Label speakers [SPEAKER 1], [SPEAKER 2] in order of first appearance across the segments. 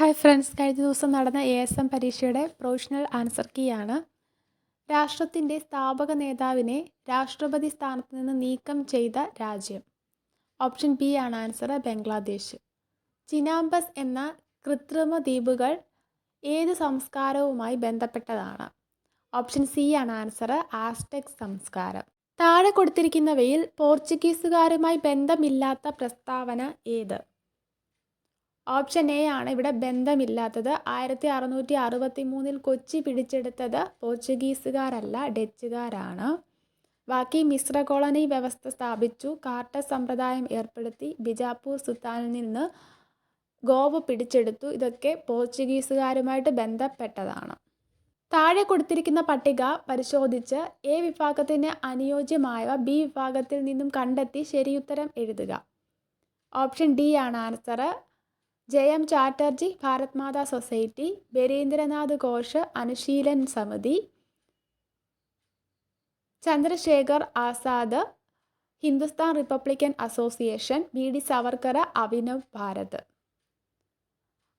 [SPEAKER 1] Hi friends കഴിഞ്ഞ ദിവസം നടന്ന എ എസ് എം പരീക്ഷയുടെ പ്രൊവിഷണൽ ആൻസർ കീ ആണ്. രാഷ്ട്രത്തിന്റെ സ്ഥാപക നേതാവിനെ രാഷ്ട്രപതി സ്ഥാനത്ത് നിന്ന് നീക്കം ചെയ്ത രാജ്യം. ഓപ്ഷൻ ബി ആണ് ആൻസർ ബംഗ്ലാദേശ് ചിനാമ്പസ് എന്ന കൃത്രിമ ദ്വീപുകൾ ഏത് സംസ്കാരവുമായി ബന്ധപ്പെട്ടതാണ്? ഓപ്ഷൻ സി ആണ് ആൻസർ ആസ്റ്റെക് സംസ്കാരം. താഴെ കൊടുത്തിരിക്കുന്നവയിൽ പോർച്ചുഗീസുകാരുമായി ബന്ധമില്ലാത്ത പ്രസ്താവന ഏത്? ഓപ്ഷൻ എ ആണ് ഇവിടെ ബന്ധമില്ലാത്തത്. ആയിരത്തി അറുന്നൂറ്റി അറുപത്തി മൂന്നിൽ കൊച്ചി പിടിച്ചെടുത്തത് പോർച്ചുഗീസുകാരല്ല ഡച്ചുകാരാണ്. ബാക്കി മിശ്ര കോളനി വ്യവസ്ഥ സ്ഥാപിച്ചു. കാർട്ട സമ്പ്രദായം ഏർപ്പെടുത്തി. ബിജാപ്പൂർ സുൽത്താനിൽ നിന്ന് ഗോവ പിടിച്ചെടുത്തു. ഇതൊക്കെ പോർച്ചുഗീസുകാരുമായിട്ട് ബന്ധപ്പെട്ടതാണ്. താഴെ കൊടുത്തിരിക്കുന്ന പട്ടിക പരിശോധിച്ച് എ വിഭാഗത്തിന് അനുയോജ്യമായ ബി വിഭാഗത്തിൽ നിന്നും കണ്ടെത്തി ശരിയുത്തരം എഴുതുക. ഓപ്ഷൻ ഡി ആണ് ആൻസർ ജയം Chatterjee Bharat Mata society Barindranath Ghosh Anushilan Samiti Chandrashekhar Azad Hindustan republican association B D Savarkar Abhinav Bharat.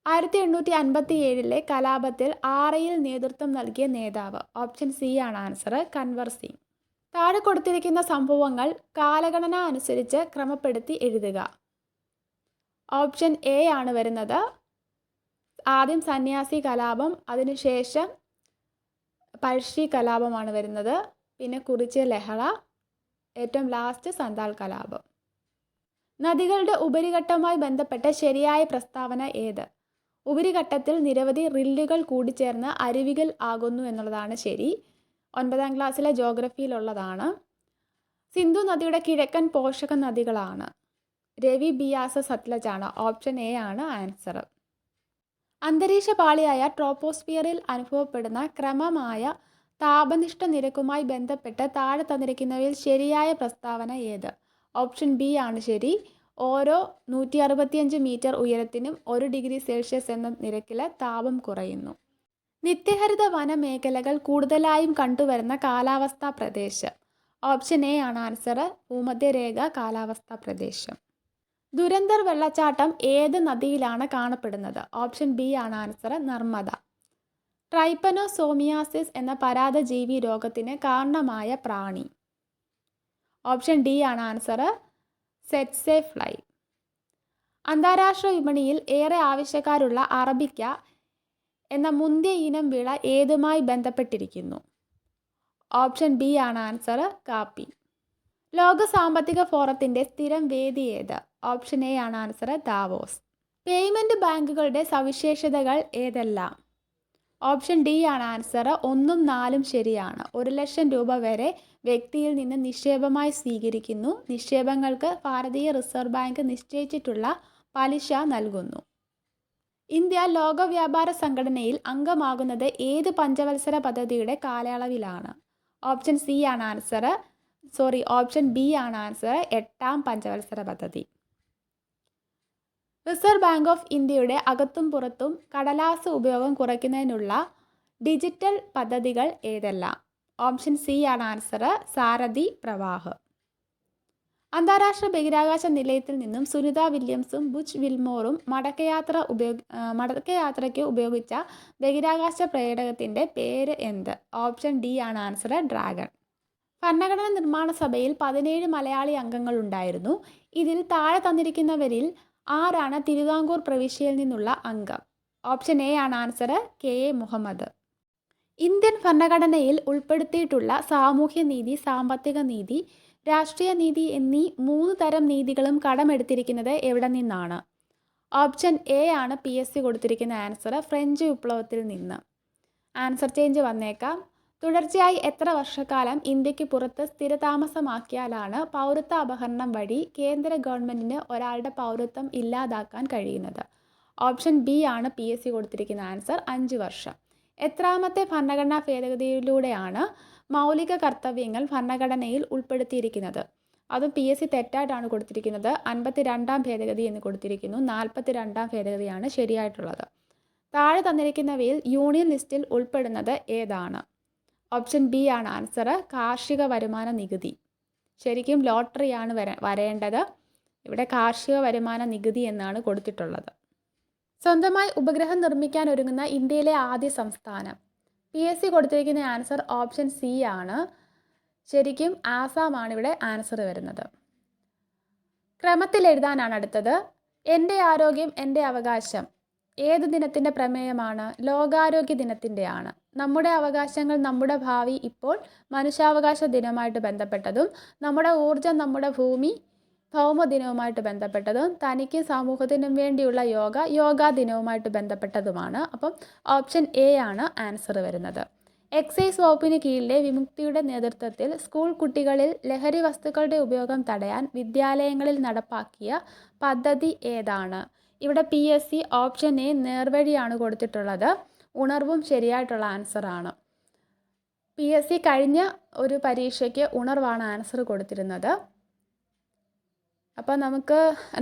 [SPEAKER 1] ആയിരത്തി എണ്ണൂറ്റി അൻപത്തി ഏഴിലെ കലാപത്തിൽ ആറയിൽ നേതൃത്വം നൽകിയ നേതാവ്. ഓപ്ഷൻ സി ആണ് ആൻസർ. കൻവർ സിംഗ്. താഴെ കൊടുത്തിരിക്കുന്ന സംഭവങ്ങൾ കാലഗണന അനുസരിച്ച് ക്രമപ്പെടുത്തി എഴുതുക. ഓപ്ഷൻ എ ആണ് വരുന്നത്. ആദ്യം സന്യാസി കലാപം അതിനുശേഷം പഴശ്ശി കലാപമാണ് വരുന്നത്. പിന്നെ കുറിച്ച് ലഹള ഏറ്റവും ലാസ്റ്റ് സന്താൽ കലാപം. നദികളുടെ ഉപരിഘട്ടവുമായി ബന്ധപ്പെട്ട ശരിയായ പ്രസ്താവന ഏത്? ഉപരിഘട്ടത്തിൽ നിരവധി റില്ലുകൾ കൂടിച്ചേർന്ന് അരുവികൾ ആകുന്നു എന്നുള്ളതാണ് ശരി. ഒൻപതാം ക്ലാസ്സിലെ ജോഗ്രഫിയിലുള്ളതാണ് സിന്ധു നദിയുടെ കിഴക്കൻ പോഷക നദികളാണ്. രവി ബിയാസ സത്ലജാണ്. ഓപ്ഷൻ എ ആണ് ആൻസർ. അന്തരീക്ഷ പാളിയായ ട്രോപ്പോസ്ഫിയറിൽ അനുഭവപ്പെടുന്ന ക്രമമായ താപനിഷ്ഠ നിരക്കുമായി ബന്ധപ്പെട്ട് താഴെ തന്നിരിക്കുന്നവയിൽ ശരിയായ പ്രസ്താവന ഏത്? ഓപ്ഷൻ ബി ആണ് ശരി. ഓരോ നൂറ്റി അറുപത്തിയഞ്ച് മീറ്റർ ഉയരത്തിനും ഒരു ഡിഗ്രി സെൽഷ്യസ് എന്ന നിരക്കിൽ താപം കുറയുന്നു. നിത്യഹരിത വനമേഖലകൾ കൂടുതലായും കണ്ടുവരുന്ന കാലാവസ്ഥാ പ്രദേശം. ഓപ്ഷൻ എ ആണ് ആൻസർ. ഭൂമധ്യരേഖ കാലാവസ്ഥാ പ്രദേശം. ദുരന്തർ വെള്ളച്ചാട്ടം ഏത് നദിയിലാണ് കാണപ്പെടുന്നത്? ഓപ്ഷൻ ബി ആണ് ആൻസർ നർമ്മദ. ട്രൈപ്പനോസോമിയാസിസ് എന്ന പരാതജീവി രോഗത്തിന് കാരണമായ പ്രാണി. ഓപ്ഷൻ ഡി ആണ് ആൻസർ സെറ്റ്സെ ഫ്ലൈ അന്താരാഷ്ട്ര വിപണിയിൽ ഏറെ ആവശ്യക്കാരുള്ള അറബിക്ക എന്ന മുന്തിയ ഇനം വിള ഏതുമായി ബന്ധപ്പെട്ടിരിക്കുന്നു? ഓപ്ഷൻ ബി ആണ് ആൻസർ കാപ്പി. ലോക സാമ്പത്തിക ഫോറത്തിന്റെ സ്ഥിരം വേദി ഏത്? ഓപ്ഷൻ എ ആണ് ആൻസർ ദാവോസ്. പേയ്മെന്റ് ബാങ്കുകളുടെ സവിശേഷതകൾ ഏതെല്ലാം? ഓപ്ഷൻ ഡി ആണ് ആൻസർ ഒന്നും നാലും ശരിയാണ്. ഒരു ലക്ഷം രൂപ വരെ വ്യക്തിയിൽ നിന്ന് നിക്ഷേപമായി സ്വീകരിക്കുന്നു. നിക്ഷേപങ്ങൾക്ക് ഭാരതീയ റിസർവ് ബാങ്ക് നിശ്ചയിച്ചിട്ടുള്ള പലിശ നൽകുന്നു. ഇന്ത്യ ലോക വ്യാപാര സംഘടനയിൽ അംഗമാകുന്നത് ഏത് പഞ്ചവത്സര പദ്ധതിയുടെ കാലയളവിലാണ്? ഓപ്ഷൻ സി ആണ് ആൻസർ സോറി ഓപ്ഷൻ ബി ആണ് ആൻസർ എട്ടാം പഞ്ചവത്സര പദ്ധതി. റിസർവ് ബാങ്ക് ഓഫ് ഇന്ത്യയുടെ അകത്തും പുറത്തും കടലാസ് ഉപയോഗം കുറയ്ക്കുന്നതിനുള്ള ഡിജിറ്റൽ പദ്ധതികൾ ഏതെല്ലാം? ഓപ്ഷൻ സി ആണ് ആൻസർ സാരഥി പ്രവാഹ്. അന്താരാഷ്ട്ര ബഹിരാകാശ നിലയത്തിൽ നിന്നും സുനിത വില്യംസും ബുച്ച് വിൽമോറും മടക്കയാത്ര ഉപയോഗ മടക്കയാത്രയ്ക്ക് ഉപയോഗിച്ച ബഹിരാകാശ പ്രേടകത്തിന്റെ പേര് എന്ത്? ഓപ്ഷൻ ഡി ആണ് ആൻസർ ഡ്രാഗൺ. ഭരണഘടനാ നിർമ്മാണ സഭയിൽ പതിനേഴ് മലയാളി അംഗങ്ങളുണ്ടായിരുന്നു ഇതിൽ താഴെ തന്നിരിക്കുന്നവരിൽ ആരാണ് തിരുവിതാംകൂർ പ്രവിശ്യയിൽ നിന്നുള്ള അംഗം? ഓപ്ഷൻ എ ആണ് answer K A Muhammad. Indian ഭരണഘടനയിൽ ഉൾപ്പെടുത്തിയിട്ടുള്ള സാമൂഹ്യ നീതി സാമ്പത്തിക നീതി രാഷ്ട്രീയ നീതി എന്നീ മൂന്ന് തരം നീതികളും കടമെടുത്തിരിക്കുന്നത് എവിടെ നിന്നാണ്? ഓപ്ഷൻ എ ആണ് പി എസ് സി കൊടുത്തിരിക്കുന്ന ആൻസർ ഫ്രഞ്ച് വിപ്ലവത്തിൽ നിന്ന്. ആൻസർ ചേഞ്ച് വന്നേക്കാം. തുടർച്ചയായി എത്ര വർഷക്കാലം ഇന്ത്യയ്ക്ക് പുറത്ത് സ്ഥിരതാമസമാക്കിയാലാണ് പൗരത്വ അപഹരണം വഴി കേന്ദ്ര ഗവൺമെന്റിന് ഒരാളുടെ പൗരത്വം ഇല്ലാതാക്കാൻ കഴിയുന്നത്? ഓപ്ഷൻ ബി ആണ് പി എസ് സി കൊടുത്തിരിക്കുന്ന ആൻസർ അഞ്ച് വർഷം. എത്രാമത്തെ ഭരണഘടനാ ഭേദഗതിയിലൂടെയാണ് മൗലിക കർത്തവ്യങ്ങൾ ഭരണഘടനയിൽ ഉൾപ്പെടുത്തിയിരിക്കുന്നത്? അതും പി എസ് സി തെറ്റായിട്ടാണ് കൊടുത്തിരിക്കുന്നത്. അൻപത്തി രണ്ടാം ഭേദഗതി എന്ന് കൊടുത്തിരിക്കുന്നു. നാൽപ്പത്തി രണ്ടാം ഭേദഗതിയാണ് ശരിയായിട്ടുള്ളത്. താഴെ തന്നിരിക്കുന്നവയിൽ യൂണിയൻ ലിസ്റ്റിൽ ഉൾപ്പെടുന്നത് ഏതാണ്? ഓപ്ഷൻ ബി ആണ് ആൻസർ. കാർഷിക വരുമാന നികുതി. ശരിക്കും ലോട്ടറിയാണ് വര വരേണ്ടത്. ഇവിടെ കാർഷിക വരുമാന നികുതി എന്നാണ് കൊടുത്തിട്ടുള്ളത്. സ്വന്തമായി ഉപഗ്രഹം നിർമ്മിക്കാൻ ഒരുങ്ങുന്ന ഇന്ത്യയിലെ ആദ്യ സംസ്ഥാനം. പി എസ് സി കൊടുത്തിരിക്കുന്ന ആൻസർ ഓപ്ഷൻ സി ആണ്. ശരിക്കും ആസാം ആണ് ഇവിടെ ആൻസർ വരുന്നത്. ക്രമത്തിൽ എഴുതാനാണ് അടുത്തത്. എന്റെ ആരോഗ്യം എന്റെ അവകാശം ഏത് ദിനത്തിന്റെ പ്രമേയമാണ്? ലോകാരോഗ്യ ദിനത്തിന്റെയാണ്. നമ്മുടെ അവകാശങ്ങൾ നമ്മുടെ ഭാവി ഇപ്പോൾ മനുഷ്യാവകാശ ദിനമായിട്ട് ബന്ധപ്പെട്ടതും നമ്മുടെ ഊർജം നമ്മുടെ ഭൂമി ഭൗമ ദിനവുമായിട്ട് ബന്ധപ്പെട്ടതും തനിക്കും സമൂഹത്തിനും വേണ്ടിയുള്ള യോഗ യോഗാ ദിനവുമായിട്ട് ബന്ധപ്പെട്ടതുമാണ്. അപ്പം ഓപ്ഷൻ എ ആണ് ആൻസർ വരുന്നത്. എക്സൈസ് വകുപ്പിന് കീഴിലെ വിമുക്തിയുടെ നേതൃത്വത്തിൽ സ്കൂൾ കുട്ടികളിൽ ലഹരി വസ്തുക്കളുടെ ഉപയോഗം തടയാൻ വിദ്യാലയങ്ങളിൽ നടപ്പാക്കിയ പദ്ധതി ഏതാണ്? ഇവിടെ P S C option A നേർവഴിയാണ് കൊടുത്തിട്ടുള്ളത്. ഉണർവും ശരിയായിട്ടുള്ള ആൻസറാണ് പി എസ് സി കഴിഞ്ഞ ഒരു പരീക്ഷയ്ക്ക് ഉണർവാണ് ആൻസർ കൊടുത്തിരുന്നത്. അപ്പോൾ നമുക്ക്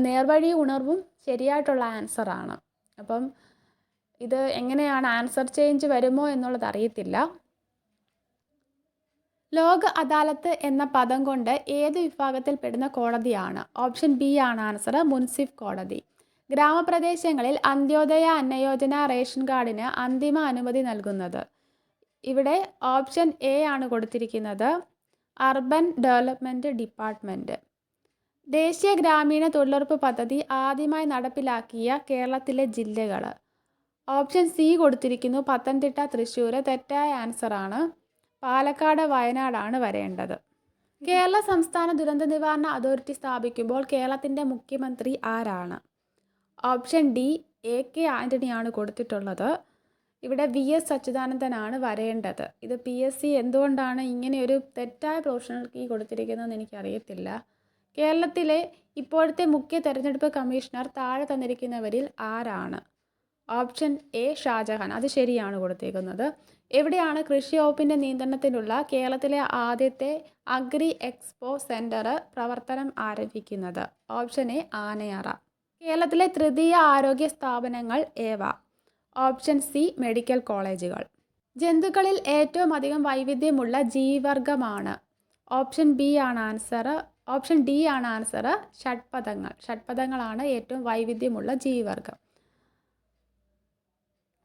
[SPEAKER 1] നേർവഴി ഉണർവും ശരിയായിട്ടുള്ള ആൻസറാണ് അപ്പം ഇത് എങ്ങനെയാണ് ആൻസർ ചേഞ്ച് വരുമോ എന്നുള്ളത് അറിയത്തില്ല. ലോക അദാലത്ത് എന്ന പദം കൊണ്ട് ഏത് വിഭാഗത്തിൽപ്പെടുന്ന കോടതിയാണ്? ഓപ്ഷൻ ബി ആണ് ആൻസർ മുൻസിഫ് കോടതി ഗ്രാമപ്രദേശങ്ങളിൽ അന്ത്യോദയ അന്നയോജന റേഷൻ കാർഡിന് അന്തിമ അനുമതി നൽകുന്നത്. ഇവിടെ ഓപ്ഷൻ എ ആണ് കൊടുത്തിരിക്കുന്നത്. അർബൻ ഡെവലപ്മെന്റ് ഡിപ്പാർട്ട്മെന്റ് ദേശീയ ഗ്രാമീണ തൊഴിലുറപ്പ് പദ്ധതി ആദ്യമായി നടപ്പിലാക്കിയ കേരളത്തിലെ ജില്ലകൾ. ഓപ്ഷൻ സി കൊടുത്തിരിക്കുന്നു പത്തനംതിട്ട തൃശ്ശൂർ. തെറ്റായ ആൻസറാണ് പാലക്കാട് വയനാടാണ് വരേണ്ടത്. കേരള സംസ്ഥാന ദുരന്ത നിവാരണ അതോറിറ്റി സ്ഥാപിക്കുമ്പോൾ കേരളത്തിന്റെ മുഖ്യമന്ത്രി ആരാണ്? ഓപ്ഷൻ ഡി എ കെ ആന്റണിയാണ് കൊടുത്തിട്ടുള്ളത്. ഇവിടെ വി എസ് അച്യുതാനന്ദനാണ് വരേണ്ടത്. ഇത് പി എസ് സി എന്തുകൊണ്ടാണ് ഇങ്ങനെ ഒരു തെറ്റായ പ്രൊഫഷണൽ കീ കൊടുത്തിരിക്കുന്നതെന്ന് എനിക്കറിയത്തില്ല. കേരളത്തിലെ ഇപ്പോഴത്തെ മുഖ്യ തെരഞ്ഞെടുപ്പ് കമ്മീഷണർ താഴെ തന്നിരിക്കുന്നവരിൽ ആരാണ്? Option A Shahjahan. അത് ശരിയാണ് കൊടുത്തേക്കുന്നത് എവിടെയാണ് കൃഷി വകുപ്പിന്റെ നിയന്ത്രണത്തിലുള്ള കേരളത്തിലെ ആദ്യത്തെ അഗ്രി എക്സ്പോ സെന്റർ പ്രവർത്തനം ആരംഭിക്കുന്നത്? Option A Anayara. കേരളത്തിലെ തൃതീയ ആരോഗ്യ സ്ഥാപനങ്ങൾ ഏവ? ഓപ്ഷൻ സി മെഡിക്കൽ കോളേജുകൾ. ജന്തുക്കളിൽ ഏറ്റവും അധികം വൈവിധ്യമുള്ള ജീവർഗമാണ് ഓപ്ഷൻ ബി ആണ് ആൻസർ. ഓപ്ഷൻ ഡി ആണ് ആൻസർ ഷഡ്പദങ്ങൾ. ഷഡ്പദങ്ങളാണ് ഏറ്റവും വൈവിധ്യമുള്ള ജീവർഗം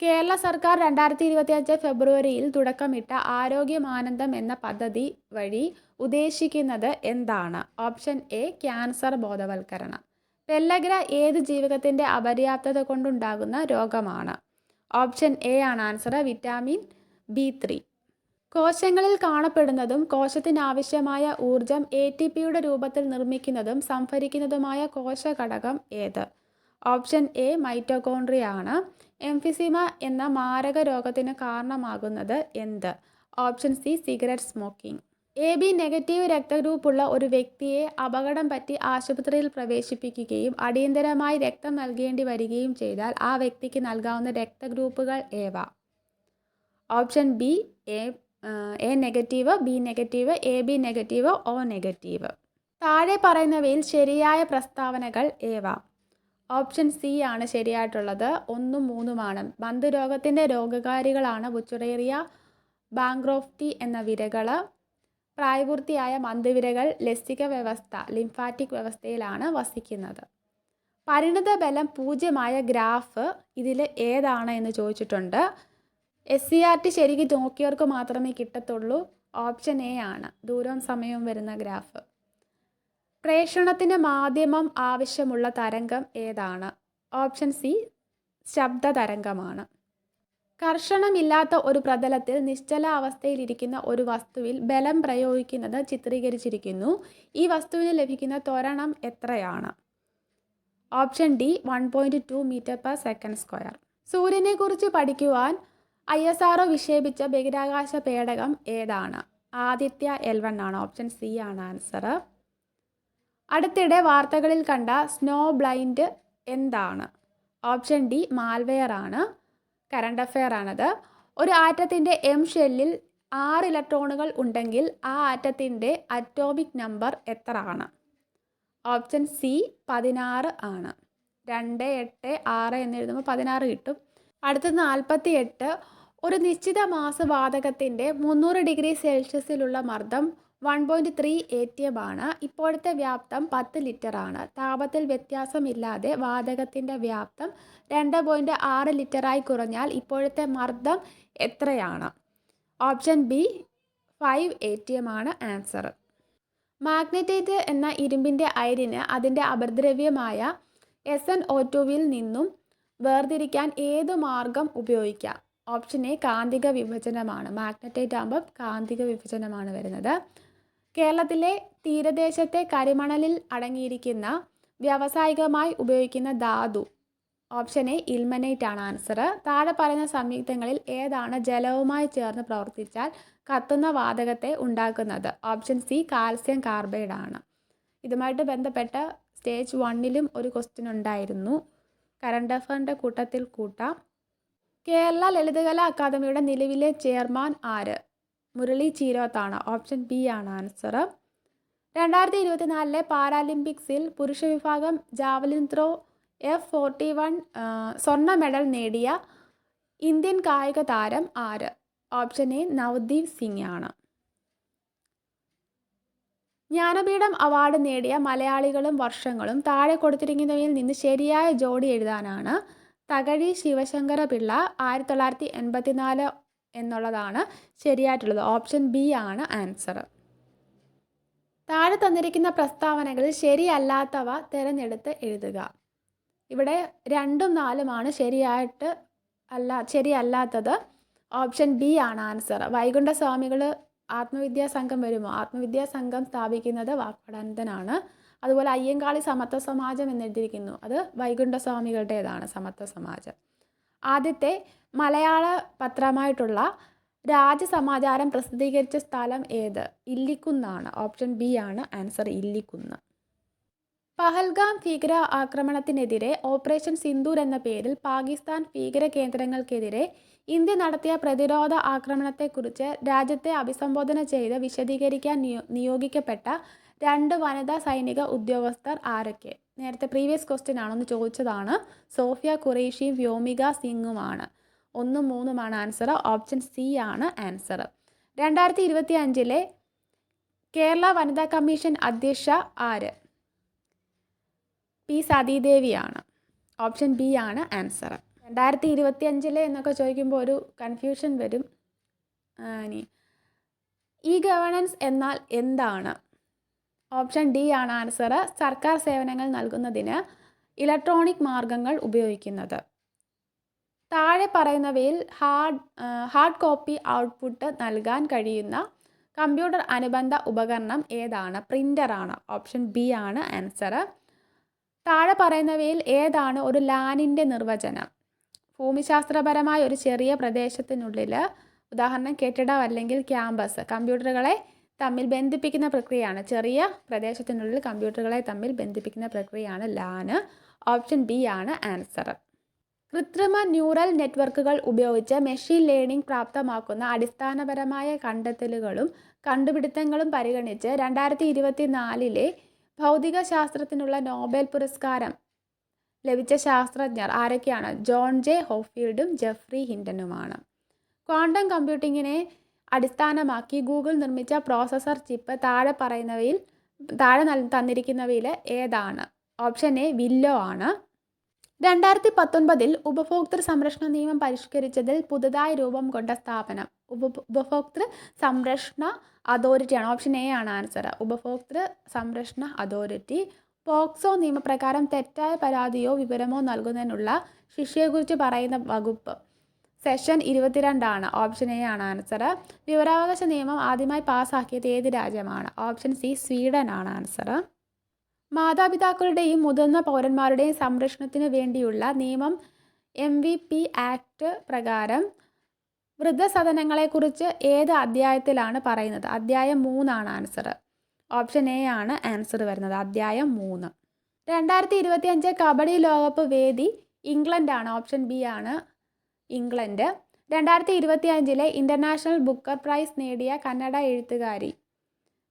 [SPEAKER 1] കേരള സർക്കാർ രണ്ടായിരത്തി ഇരുപത്തിയഞ്ച് ഫെബ്രുവരിയിൽ തുടക്കമിട്ട ആരോഗ്യമാനന്ദം എന്ന പദ്ധതി വഴി ഉദ്ദേശിക്കുന്നത് എന്താണ്? ഓപ്ഷൻ എ ക്യാൻസർ ബോധവൽക്കരണം. പെല്ലഗ്ര ഏത് ജീവകത്തിന്റെ അപര്യാപ്തത കൊണ്ടുണ്ടാകുന്ന രോഗമാണ്? ഓപ്ഷൻ എ ആണ് ആൻസർ വിറ്റാമിൻ ബി ത്രീ കോശങ്ങളിൽ കാണപ്പെടുന്നതും കോശത്തിനാവശ്യമായ ഊർജം എ ടി പിയുടെ രൂപത്തിൽ നിർമ്മിക്കുന്നതും സംഭരിക്കുന്നതുമായ കോശഘടകം ഏത്? ഓപ്ഷൻ എ മൈറ്റോകോൺട്രിയ ആണ്. എംഫിസിമ എന്ന മാരക രോഗത്തിന് കാരണമാകുന്നത് എന്ത്? Option C cigarette smoking. A B negative രക്തഗ്രൂപ്പുള്ള ഒരു വ്യക്തിയെ അപകടം പറ്റി ആശുപത്രിയിൽ പ്രവേശിപ്പിക്കുകയും അടിയന്തരമായി രക്തം നൽകേണ്ടി വരികയും ചെയ്താൽ ആ വ്യക്തിക്ക് നൽകാവുന്ന രക്തഗ്രൂപ്പുകൾ ഏവ? Option B A negative B negative A B negative O negative. താഴെ പറയുന്നവയിൽ ശരിയായ പ്രസ്താവനകൾ ഏവ? ഓപ്ഷൻ സി ആണ് ശരിയായിട്ടുള്ളത്. ഒന്നും മൂന്നുമാണ്. ബന്ധുരോഗത്തിന്റെ രോഗകാരികളാണ് ബുച്ചുറേറിയ ബാങ്ക്രോഫ്റ്റി എന്ന വിരകൾ പ്രായപൂർത്തിയായ മന്ദവിരകൾ ലസിക വ്യവസ്ഥ ലിംഫാറ്റിക് വ്യവസ്ഥയിലാണ് വസിക്കുന്നത്. പരിണിത ബലം പൂജ്യമായ ഗ്രാഫ് ഇതിൽ ഏതാണ് എന്ന് ചോദിച്ചിട്ടുണ്ട്. എസ് സി ആർ ടി ശരിക്കും നോക്കിയവർക്ക് മാത്രമേ കിട്ടത്തുള്ളൂ. ഓപ്ഷൻ എ ആണ്. ദൂരവും സമയവും വരുന്ന ഗ്രാഫ്. പ്രേഷണത്തിന് മാധ്യമം ആവശ്യമുള്ള തരംഗം ഏതാണ്? ഓപ്ഷൻ സി ശബ്ദ തരംഗമാണ്. കർഷണമില്ലാത്ത ഒരു പ്രതലത്തിൽ നിശ്ചല അവസ്ഥയിലിരിക്കുന്ന ഒരു വസ്തുവിൽ ബലം പ്രയോഗിക്കുന്നത് ചിത്രീകരിച്ചിരിക്കുന്നു. ഈ വസ്തുവിന് ലഭിക്കുന്ന ത്വരണം എത്രയാണ്? Option D one point two metre per second square. സൂര്യനെക്കുറിച്ച് പഠിക്കുവാൻ ഐ എസ് ആർ വിക്ഷേപിച്ച ബഹിരാകാശ പേടകം ഏതാണ്? ആദിത്യ എൽ വൺ ആണ്. ഓപ്ഷൻ സി ആണ് ആൻസർ അടുത്തിടെ വാർത്തകളിൽ കണ്ട സ്നോ ബ്ലൈൻഡ് എന്താണ്? ഓപ്ഷൻ ഡി മാൽവെയർ ആണ്. കറണ്ട് അഫെയർ ആണത് ഒരു ആറ്റത്തിന്റെ എം ഷെല്ലിൽ ആറ് ഇലക്ട്രോണുകൾ ഉണ്ടെങ്കിൽ ആ ആറ്റത്തിന്റെ അറ്റോമിക് നമ്പർ എത്ര ആണ്? ഓപ്ഷൻ സി പതിനാറ് ആണ്. രണ്ട് എട്ട് ആറ് എന്നെഴുതുമ്പോൾ പതിനാറ് കിട്ടും. അടുത്തത് നാൽപ്പത്തി എട്ട് ഒരു നിശ്ചിത മാസവാതകത്തിന്റെ മുന്നൂറ് ഡിഗ്രി സെൽഷ്യസിലുള്ള മർദ്ദം one point three A T M ആണ്. ഇപ്പോഴത്തെ വ്യാപ്തം പത്ത് ലിറ്റർ ആണ്. താപത്തിൽ വ്യത്യാസമില്ലാതെ വാതകത്തിന്റെ വ്യാപ്തം രണ്ട് പോയിന്റ് ആറ് ലിറ്ററായി കുറഞ്ഞാൽ ഇപ്പോഴത്തെ മർദ്ദം എത്രയാണ്? Option B five A T M ആണ് ആൻസർ. മാഗ്നറ്റൈറ്റ് എന്ന ഇരുമ്പിന്റെ അയിരിന് അതിന്റെ അപദ്രവ്യമായ എസ് എൻ ഒ ടുവിൽ നിന്നും വേർതിരിക്കാൻ ഏത് മാർഗം ഉപയോഗിക്കാം? ഓപ്ഷൻ എ കാന്തിക വിഭജനമാണ്. മാഗ്നറ്റൈറ്റ് ആകുമ്പോൾ കാന്തിക വിഭജനമാണ് വരുന്നത്. കേരളത്തിലെ തീരദേശത്തെ കരിമണലിൽ അടങ്ങിയിരിക്കുന്ന വ്യാവസായികമായി ഉപയോഗിക്കുന്ന ധാതു. ഓപ്ഷൻ എ ഇൽമനൈറ്റ് ആണ് ആൻസർ. താഴെ പറയുന്ന സംയുക്തങ്ങളിൽ ഏതാണ് ജലവുമായി ചേർന്ന് പ്രവർത്തിച്ചാൽ കത്തുന്ന വാതകത്തെ ഉണ്ടാക്കുന്നത്? ഓപ്ഷൻ സി കാൽസ്യം കാർബൈഡ് ആണ്. ഇതുമായിട്ട് ബന്ധപ്പെട്ട സ്റ്റേജ് വണ്ണിലും ഒരു ക്വസ്റ്റ്യൻ ഉണ്ടായിരുന്നു. കറണ്ട് അഫയറിന്റെ കൂട്ടത്തിൽ കൂട്ടാം. കേരള ലളിതകലാ അക്കാദമിയുടെ നിലവിലെ ചെയർമാൻ ആര്? മുരളി ചീരോത്താണ്. ഓപ്ഷൻ ബി ആണ് ആൻസർ രണ്ടായിരത്തി ഇരുപത്തിനാലിലെ പാരാലിമ്പിക്സിൽ പുരുഷ വിഭാഗം javelin throw F forty one സ്വർണ മെഡൽ നേടിയ ഇന്ത്യൻ കായിക താരം ആര്? ഓപ്ഷൻ എ നവദീപ് സിംഗ് ആണ്. ജ്ഞാനപീഠം അവാർഡ് നേടിയ മലയാളികളും വർഷങ്ങളും താഴെ കൊടുത്തിരിക്കുന്നവയിൽ നിന്ന് ശരിയായ ജോഡി എഴുതാനാണ് തകഴി ശിവശങ്കര പിള്ള ആയിരത്തി തൊള്ളായിരത്തി എൺപത്തിനാല് എന്നുള്ളതാണ് ശരിയായിട്ടുള്ളത്. ഓപ്ഷൻ ബി ആണ് ആൻസർ താഴെ തന്നിരിക്കുന്ന പ്രസ്താവനകളിൽ ശരിയല്ലാത്തവ തിരഞ്ഞെടുത്ത് എഴുതുക. ഇവിടെ രണ്ടും നാലുമാണ് ശരിയായിട്ട് അല്ല ശരിയല്ലാത്തത്. ഓപ്ഷൻ ബി ആണ് ആൻസർ വൈകുണ്ഠ സ്വാമികൾ ആത്മവിദ്യാ സംഘം വരുമോ? ആത്മവിദ്യാ സംഘം സ്ഥാപിക്കുന്നത് വാക്പടാനന്ദനാണ് അതുപോലെ അയ്യങ്കാളി സമത്വ സമാജം എന്നെഴുതിയിരിക്കുന്നു അത് വൈകുണ്ഠ സ്വാമികളുടേതാണ് സമത്വ സമാജം ആദ്യത്തെ മലയാള പത്രമായിട്ടുള്ള രാജസമാചാരം പ്രസിദ്ധീകരിച്ച സ്ഥലം ഏത്? ഇല്ലിക്കുന്നാണ്. ഓപ്ഷൻ ബി ആണ്. ആൻസർ ഇല്ലിക്കുന്ന്. പഹൽഗാം ഭീകര ആക്രമണത്തിനെതിരെ ഓപ്പറേഷൻ സിന്ദൂർ എന്ന പേരിൽ പാകിസ്ഥാൻ ഭീകര കേന്ദ്രങ്ങൾക്കെതിരെ ഇന്ത്യ നടത്തിയ പ്രതിരോധ ആക്രമണത്തെക്കുറിച്ച് രാജ്യത്തെ അഭിസംബോധന ചെയ്ത് വിശദീകരിക്കാൻ നിയോ നിയോഗിക്കപ്പെട്ട രണ്ട് വനിതാ സൈനിക ഉദ്യോഗസ്ഥർ ആരൊക്കെ? നേരത്തെ പ്രീവിയസ് ക്വസ്റ്റ്യൻ ആണെന്ന് ചോദിച്ചതാണ്. സോഫിയ ഖുറേഷിയും വ്യോമിക സിംഗുമാണ്. ഒന്നും മൂന്നുമാണ് ആൻസർ ഓപ്ഷൻ സി ആണ് ആൻസർ രണ്ടായിരത്തി ഇരുപത്തി അഞ്ചിലെ കേരള വനിതാ കമ്മീഷൻ അധ്യക്ഷ ആര്? പി സതീദേവിയാണ്. ഓപ്ഷൻ ബി ആണ് ആൻസർ രണ്ടായിരത്തി ഇരുപത്തി അഞ്ചിലെ എന്നൊക്കെ ചോദിക്കുമ്പോൾ ഒരു കൺഫ്യൂഷൻ വരും. ഇനി. ഇ ഗവേണൻസ് എന്നാൽ എന്താണ്? ഓപ്ഷൻ ഡി ആണ് ആൻസർ. സർക്കാർ സേവനങ്ങൾ നൽകുന്നതിന് ഇലക്ട്രോണിക് മാർഗങ്ങൾ ഉപയോഗിക്കുന്നത്. താഴെ പറയുന്നവയിൽ ഹാർഡ് ഹാർഡ് കോപ്പി ഔട്ട്പുട്ട് നൽകാൻ കഴിയുന്ന കമ്പ്യൂട്ടർ അനുബന്ധ ഉപകരണം ഏതാണ്? പ്രിന്ററാണ് ഓപ്ഷൻ ബി ആണ് ആൻസർ. താഴെ പറയുന്നവയിൽ ഏതാണ് ഒരു ലാനിന്റെ നിർവചനം? ഭൂമിശാസ്ത്രപരമായ ഒരു ചെറിയ പ്രദേശത്തിനുള്ളിൽ ഉദാഹരണം കെട്ടിടം അല്ലെങ്കിൽ ക്യാമ്പസ് കമ്പ്യൂട്ടറുകളെ തമ്മിൽ ബന്ധിപ്പിക്കുന്ന പ്രക്രിയയാണ്. ചെറിയ പ്രദേശത്തിനുള്ളിൽ കമ്പ്യൂട്ടറുകളെ തമ്മിൽ ബന്ധിപ്പിക്കുന്ന പ്രക്രിയയാണ് ലാന് ഓപ്ഷൻ ബി ആണ് ആൻസർ. കൃത്രിമ ന്യൂറൽ നെറ്റ്വർക്കുകൾ ഉപയോഗിച്ച് മെഷീൻ ലേണിംഗ് പ്രാപ്തമാക്കുന്ന അടിസ്ഥാനപരമായ കണ്ടെത്തലുകളും കണ്ടുപിടുത്തങ്ങളും പരിഗണിച്ച് രണ്ടായിരത്തി ഇരുപത്തി നാലിലെ ഭൗതിക ശാസ്ത്രത്തിനുള്ള നോബൽ പുരസ്കാരം ലഭിച്ച ശാസ്ത്രജ്ഞർ ആരൊക്കെയാണ്? ജോൺ ജെ ഹോഫീൽഡും ജെഫ്രി ഹിൻഡനുമാണ്. ക്വാണ്ടം കമ്പ്യൂട്ടിങ്ങിനെ അടിസ്ഥാനമാക്കി ഗൂഗിൾ നിർമ്മിച്ച പ്രോസസർ ചിപ്പ് താഴെ പറയുന്നവയിൽ താഴെ തന്നിരിക്കുന്നവയിൽ ഏതാണ്? ഓപ്ഷൻ എ വില്ലോ ആണ്. രണ്ടായിരത്തി പത്തൊൻപതിൽ ഉപഭോക്തൃ സംരക്ഷണ നിയമം പരിഷ്കരിച്ചതിൽ പുതുതായി രൂപം കൊണ്ട സ്ഥാപനം. ഉപ ഉപഭോക്തൃ സംരക്ഷണ അതോറിറ്റിയാണ് ഓപ്ഷൻ എ ആണ് ആൻസർ ഉപഭോക്തൃ സംരക്ഷണ അതോറിറ്റി. പോക്സോ നിയമപ്രകാരം തെറ്റായ പരാതിയോ വിവരമോ നൽകുന്നതിനുള്ള ശിക്ഷയെക്കുറിച്ച് പറയുന്ന വകുപ്പ്. സെഷൻ ഇരുപത്തിരണ്ടാണ്. ഓപ്ഷൻ എ ആണ് ആൻസർ. വിവരാവകാശ നിയമം ആദ്യമായി പാസ്സാക്കിയത് ഏത് രാജ്യമാണ്? ഓപ്ഷൻ സി സ്വീഡൻ ആണ് ആൻസർ. മാതാപിതാക്കളുടെയും മുതിർന്ന പൗരന്മാരുടെയും സംരക്ഷണത്തിന് വേണ്ടിയുള്ള നിയമം എം വി പി ആക്ട് പ്രകാരം വൃദ്ധസദനങ്ങളെക്കുറിച്ച് ഏത് അധ്യായത്തിലാണ് പറയുന്നത്? അധ്യായം മൂന്നാണ് ആൻസർ. ഓപ്ഷൻ എ ആണ് ആൻസർ വരുന്നത്. അധ്യായം മൂന്ന്. രണ്ടായിരത്തി ഇരുപത്തി അഞ്ച് കബഡി ലോകകപ്പ് വേദി ഇംഗ്ലണ്ടാണ്. ഓപ്ഷൻ ബി ആണ് ഇംഗ്ലണ്ട്. രണ്ടായിരത്തി ഇരുപത്തി അഞ്ചിലെ ഇന്റർനാഷണൽ ബുക്കർ പ്രൈസ് നേടിയ കന്നഡ എഴുത്തുകാരി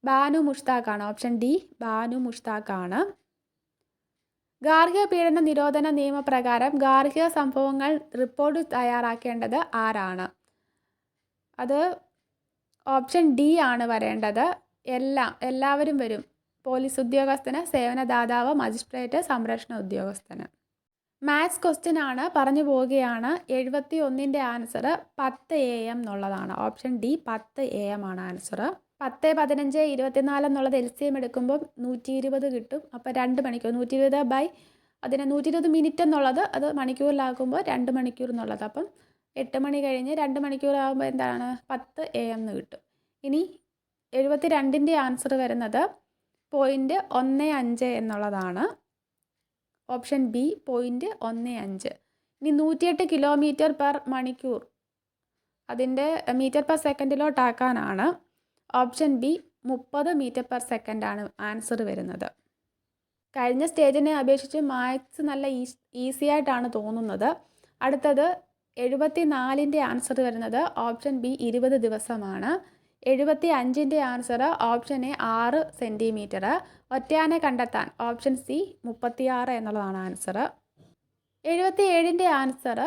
[SPEAKER 1] ബാനു മുഷ്താഖാണ്. ഓപ്ഷൻ ഡി ബാനു മുഷ്താഖാണ്. ഗാർഹിക പീഡന നിരോധന നിയമപ്രകാരം ഗാർഹിക സംഭവങ്ങൾ റിപ്പോർട്ട് തയ്യാറാക്കേണ്ടത് ആരാണ്? അത് ഓപ്ഷൻ ഡി ആണ് വരേണ്ടത്. എല്ലാം എല്ലാവരും വരും. പോലീസ് ഉദ്യോഗസ്ഥന് സേവനദാതാവ് മജിസ്ട്രേറ്റ് സംരക്ഷണ ഉദ്യോഗസ്ഥന്. മാത്സ് ക്വസ്റ്റ്യൻ ആണ് പറഞ്ഞു പോവുകയാണ്. എഴുപത്തി ഒന്നിന്റെ ആൻസർ പത്ത് എ എം എന്നുള്ളതാണ്. ഓപ്ഷൻ ഡി പത്ത് എ എം ആണ് ആൻസർ പത്ത് പതിനഞ്ച് ഇരുപത്തിനാല് എന്നുള്ളത് എൽ സി എം എടുക്കുമ്പോൾ നൂറ്റി ഇരുപത് കിട്ടും. അപ്പോൾ രണ്ട് മണിക്കൂർ നൂറ്റി ഇരുപത് ബൈ അതിന് നൂറ്റി ഇരുപത് മിനിറ്റ് എന്നുള്ളത് അത് മണിക്കൂറിലാകുമ്പോൾ രണ്ട് മണിക്കൂർ എന്നുള്ളത്. അപ്പം എട്ട് മണി കഴിഞ്ഞ് രണ്ട് മണിക്കൂറാകുമ്പോൾ എന്താണ്? പത്ത് എ എം എന്ന് കിട്ടും. ഇനി എഴുപത്തി രണ്ടിന്റെ ആൻസർ വരുന്നത് പോയിന്റ് ഒന്ന് അഞ്ച് എന്നുള്ളതാണ്. ഓപ്ഷൻ ബി പോയിന്റ് ഒന്ന് അഞ്ച്. ഇനി നൂറ്റിയെട്ട് കിലോമീറ്റർ പെർ മണിക്കൂർ. അതിന്റെ മീറ്റർ പെർ സെക്കൻഡിലോട്ടാക്കാനാണ് ഓപ്ഷൻ ബി മുപ്പത് മീറ്റർ പെർ സെക്കൻഡാണ് ആൻസർ വരുന്നത്. കഴിഞ്ഞ സ്റ്റേജിനെ അപേക്ഷിച്ച് മാത്സ് നല്ല ഈസ് ആയിട്ടാണ് തോന്നുന്നത്. അടുത്തത് എഴുപത്തി നാലിന്റെ ആൻസർ വരുന്നത് ഓപ്ഷൻ ബി ഇരുപത് ദിവസമാണ്. എഴുപത്തി അഞ്ചിന്റെ ആൻസർ ഓപ്ഷൻ എ ആറ് സെന്റിമീറ്റർ. ഒറ്റയാനെ കണ്ടെത്താൻ ഓപ്ഷൻ സി മുപ്പത്തിയാറ് എന്നുള്ളതാണ് ആൻസർ. എഴുപത്തി ഏഴിന്റെ ആൻസർ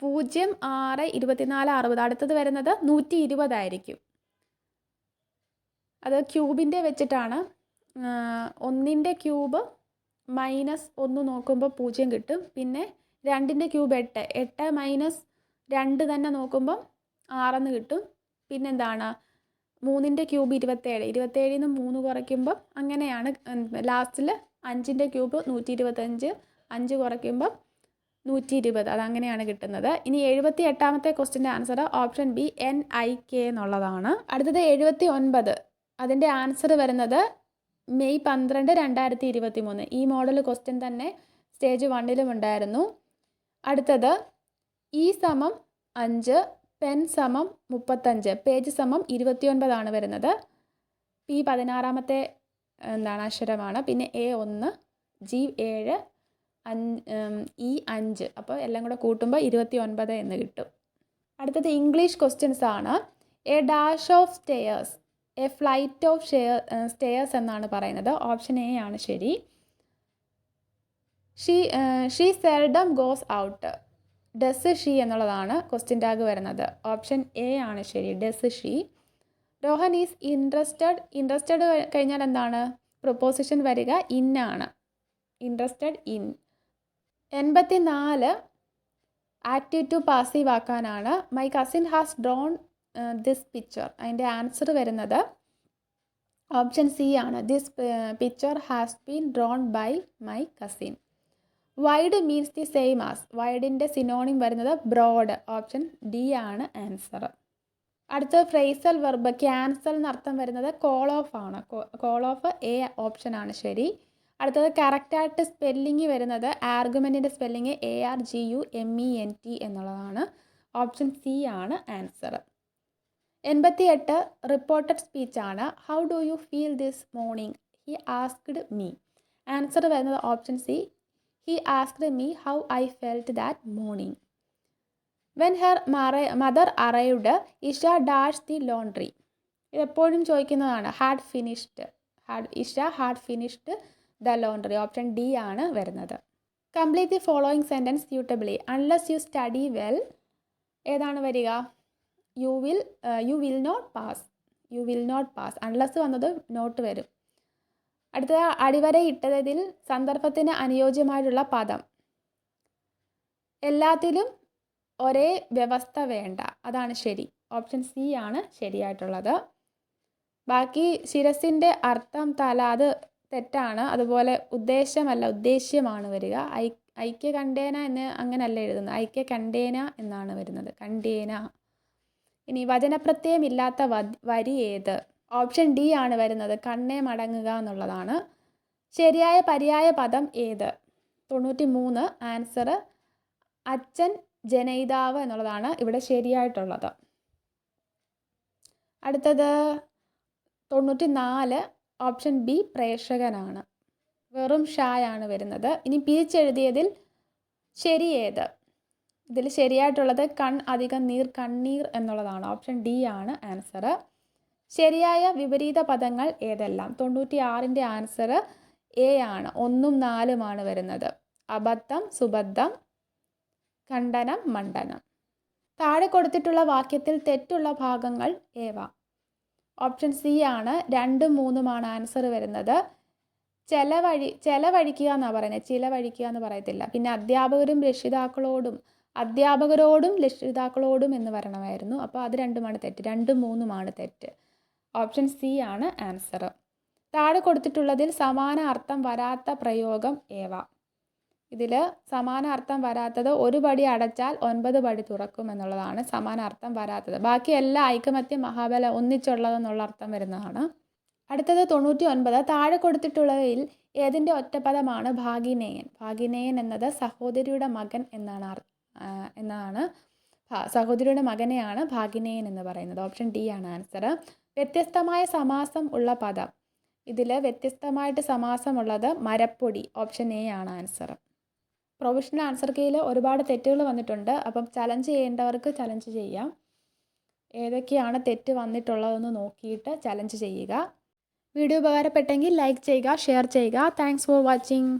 [SPEAKER 1] പൂജ്യം ആറ് ഇരുപത്തിനാല് അറുപത്. അടുത്തത് വരുന്നത് നൂറ്റി ഇരുപതായിരിക്കും അത് ക്യൂബിന്റെ വെച്ചിട്ടാണ്. ഒന്നിന്റെ ക്യൂബ് മൈനസ് ഒന്ന് നോക്കുമ്പോൾ പൂജ്യം കിട്ടും. പിന്നെ രണ്ടിന്റെ ക്യൂബ് എട്ട്. എട്ട് മൈനസ് രണ്ട് തന്നെ നോക്കുമ്പോൾ ആറെന്ന് കിട്ടും. പിന്നെന്താണ്? മൂന്നിന്റെ ക്യൂബ് ഇരുപത്തേഴ്. ഇരുപത്തേഴിൽ നിന്ന് മൂന്ന് കുറയ്ക്കുമ്പം അങ്ങനെയാണ് ലാസ്റ്റിൽ അഞ്ചിന്റെ ക്യൂബ് നൂറ്റി ഇരുപത്തഞ്ച് അഞ്ച് കുറയ്ക്കുമ്പം നൂറ്റി ഇരുപത് അതങ്ങനെയാണ് കിട്ടുന്നത്. ഇനി എഴുപത്തി എട്ടാമത്തെ ക്വസ്റ്റിന്റെ answer option B N I K എന്നുള്ളതാണ്. അടുത്തത് എഴുപത്തി ഒൻപത് അതിന്റെ ആൻസർ വരുന്നത് മെയ് പന്ത്രണ്ട് രണ്ടായിരത്തി ഇരുപത്തി മൂന്ന് ഈ മോഡൽ ക്വസ്റ്റ്യൻ തന്നെ സ്റ്റേജ് വണ്ണിലും ഉണ്ടായിരുന്നു. അടുത്തത് ഈ സമം അഞ്ച് പെൻ സമം മുപ്പത്തഞ്ച് പേജ് സമം ഇരുപത്തിയൊൻപതാണ് വരുന്നത്. പി പതിനാറാമത്തെ എന്താണ് അക്ഷരമാണ്. പിന്നെ എ ഒന്ന് ജി ഏഴ് അഞ്ച് ഇ അഞ്ച്. അപ്പോൾ എല്ലാം കൂടെ കൂട്ടുമ്പോൾ ഇരുപത്തി ഒൻപത് എന്ന് കിട്ടും. അടുത്തത് ഇംഗ്ലീഷ് ക്വസ്റ്റ്യൻസ് ആണ്. A dash of stairs a flight of share stairs എന്നാണ് പറയുന്നത്. ഓപ്ഷൻ എ ആണ് ശരി. She she seldom goes out does she എന്നുള്ളതാണ് ക്വസ്റ്റ്യൻ ടാഗ് വരുന്നത്. ഓപ്ഷൻ എ ആണ് ശരി does she. Rohan is interested interested കഴിഞ്ഞാൽ എന്താണ്? പ്രൊപ്പോസിഷൻ വരിക ഇൻ ആണ്. ഇൻട്രസ്റ്റഡ് ഇൻ എൺപത്തി നാല് active to passive ആക്കാനാണ് my cousin has drawn this picture അതിന്റെ ആൻസർ വരുന്നത് ഓപ്ഷൻ സി ആണ്. This picture has been drawn by my cousin wide means the same as വൈഡിന്റെ synonym വരുന്നത് ബ്രോഡ് ഓപ്ഷൻ ഡി ആണ് answer അടുത്ത phrasal verb cancel എന്നർത്ഥം വരുന്നത് call off ആണ്. Call off A option ആണ് ശരി. അടുത്തത് കറക്റ്റായിട്ട് സ്പെല്ലിങ് വരുന്നത് ആർഗ്യുമെന്റിന്റെ spelling A R G U M E N T എന്നുള്ളതാണ്. ഓപ്ഷൻ സി ആണ് ആൻസർ എൺപത്തി എട്ട് reported സ്പീച്ചാണ് how do you feel this morning he asked me answer വരുന്നത് option C he asked me how I felt that morning when her mother arrived Isha dash the laundry ഇതെപ്പോഴും ചോദിക്കുന്നതാണ് had finished had Isha had finished the laundry option D ആണ് വരുന്നത്. Complete the following sentence suitably unless you study well ഏതാണ് വരിക? You will you will not pass you will not pass unless വന്നത് not വരും. അടുത്തത് അടിവര ഇട്ടതിൽ സന്ദർഭത്തിന് അനുയോജ്യമായിട്ടുള്ള പദം. എല്ലാത്തിലും ഒരേ വ്യവസ്ഥ വേണ്ട. അതാണ് ശരി. ഓപ്ഷൻ സി ആണ് ശരിയായിട്ടുള്ളത്. ബാക്കി ശിരസിന്റെ അർത്ഥം തല അത് തെറ്റാണ്. അതുപോലെ ഉദ്ദേശമല്ല ഉദ്ദേശ്യമാണ് വരിക. ഐ ഐക്യ കണ്ടേന എന്ന് അങ്ങനല്ല എഴുതുന്നത്. ഐക്യ കണ്ടേന എന്നാണ് വരുന്നത്. കണ്ടേന ഇനി വചനപ്രത്യയം ഇല്ലാത്ത വരി ഏത്? ഓപ്ഷൻ ഡി ആണ് വരുന്നത്. കണ്ണേ മടങ്ങുക എന്നുള്ളതാണ്. ശരിയായ പര്യായ പദം ഏത്? തൊണ്ണൂറ്റി മൂന്ന് ആൻസർ അച്ഛൻ ജനയിതാവ് എന്നുള്ളതാണ് ഇവിടെ ശരിയായിട്ടുള്ളത്. അടുത്തത് തൊണ്ണൂറ്റി നാല് ഓപ്ഷൻ ബി പ്രേക്ഷകനാണ്. വെറും ഷായാണ് വരുന്നത്. ഇനി പിരിച്ചെഴുതിയതിൽ ശരി ഏത്? ഇതിൽ ശരിയായിട്ടുള്ളത് കൺ അധികം നീർ കണ്ണീർ എന്നുള്ളതാണ്. ഓപ്ഷൻ ഡി ആണ് ആൻസർ ശരിയായ വിപരീത പദങ്ങൾ ഏതെല്ലാം? തൊണ്ണൂറ്റി ആറിന്റെ ആൻസർ എ ആണ്. ഒന്നും നാലുമാണ് വരുന്നത്. അബദ്ധം സുബദ്ധം ഖണ്ഡനം മണ്ഡനം. താഴെ കൊടുത്തിട്ടുള്ള വാക്യത്തിൽ തെറ്റുള്ള ഭാഗങ്ങൾ ഏവ? ഓപ്ഷൻ സി ആണ്. രണ്ടും മൂന്നുമാണ് ആൻസർ വരുന്നത്. ചെലവഴി ചെലവഴിക്കുക എന്നാണ് പറയുന്നത്. ചിലവഴിക്കുക എന്ന് പറയത്തില്ല. പിന്നെ അധ്യാപകരും രക്ഷിതാക്കളോടും അധ്യാപകരോടും രക്ഷിതാക്കളോടും എന്ന് പറയണമായിരുന്നു അപ്പോൾ അത് രണ്ടുമാണ് തെറ്റ്. രണ്ടും മൂന്നുമാണ് തെറ്റ്. ഓപ്ഷൻ സി ആണ് ആൻസർ താഴെ കൊടുത്തിട്ടുള്ളതിൽ സമാന അർത്ഥം വരാത്ത പ്രയോഗം ഏവ? ഇതിൽ സമാന അർത്ഥം വരാത്തത് ഒരു പടി അടച്ചാൽ ഒൻപത് പടി തുറക്കും എന്നുള്ളതാണ് സമാന അർത്ഥം വരാത്തത്. ബാക്കി എല്ലാ ഐക്യമത്യം മഹാബല ഒന്നിച്ചുള്ളതെന്നുള്ള അർത്ഥം വരുന്നതാണ്. അടുത്തത് തൊണ്ണൂറ്റി ഒൻപത് താഴെ കൊടുത്തിട്ടുള്ളതിൽ ഏതിന്റെ ഒറ്റപദമാണ് ഭാഗിനേയൻ? ഭാഗിനേയൻ എന്നത് സഹോദരിയുടെ മകൻ എന്നാണ് എന്നാണ് സഹോദരിയുടെ മകനെയാണ് ഭാഗിനേയൻ എന്ന് പറയുന്നത്. ഓപ്ഷൻ ഡി ആണ് ആൻസർ വ്യത്യസ്തമായ സമാസം ഉള്ള പദം. ഇതിൽ വ്യത്യസ്തമായിട്ട് സമാസമുള്ളത് മരപ്പൊടി ഓപ്ഷൻ എ ആണ് ആൻസർ പ്രൊഫഷണൽ ആൻസർ കീയിൽ ഒരുപാട് തെറ്റുകൾ വന്നിട്ടുണ്ട്. അപ്പം ചലഞ്ച് ചെയ്യേണ്ടവർക്ക് ചലഞ്ച് ചെയ്യാം. ഏതൊക്കെയാണ് തെറ്റ് വന്നിട്ടുള്ളതെന്ന് നോക്കിയിട്ട് ചലഞ്ച് ചെയ്യുക. വീഡിയോ ഉപകാരപ്പെട്ടെങ്കിൽ ലൈക്ക് ചെയ്യുക ഷെയർ ചെയ്യുക. Thanks for watching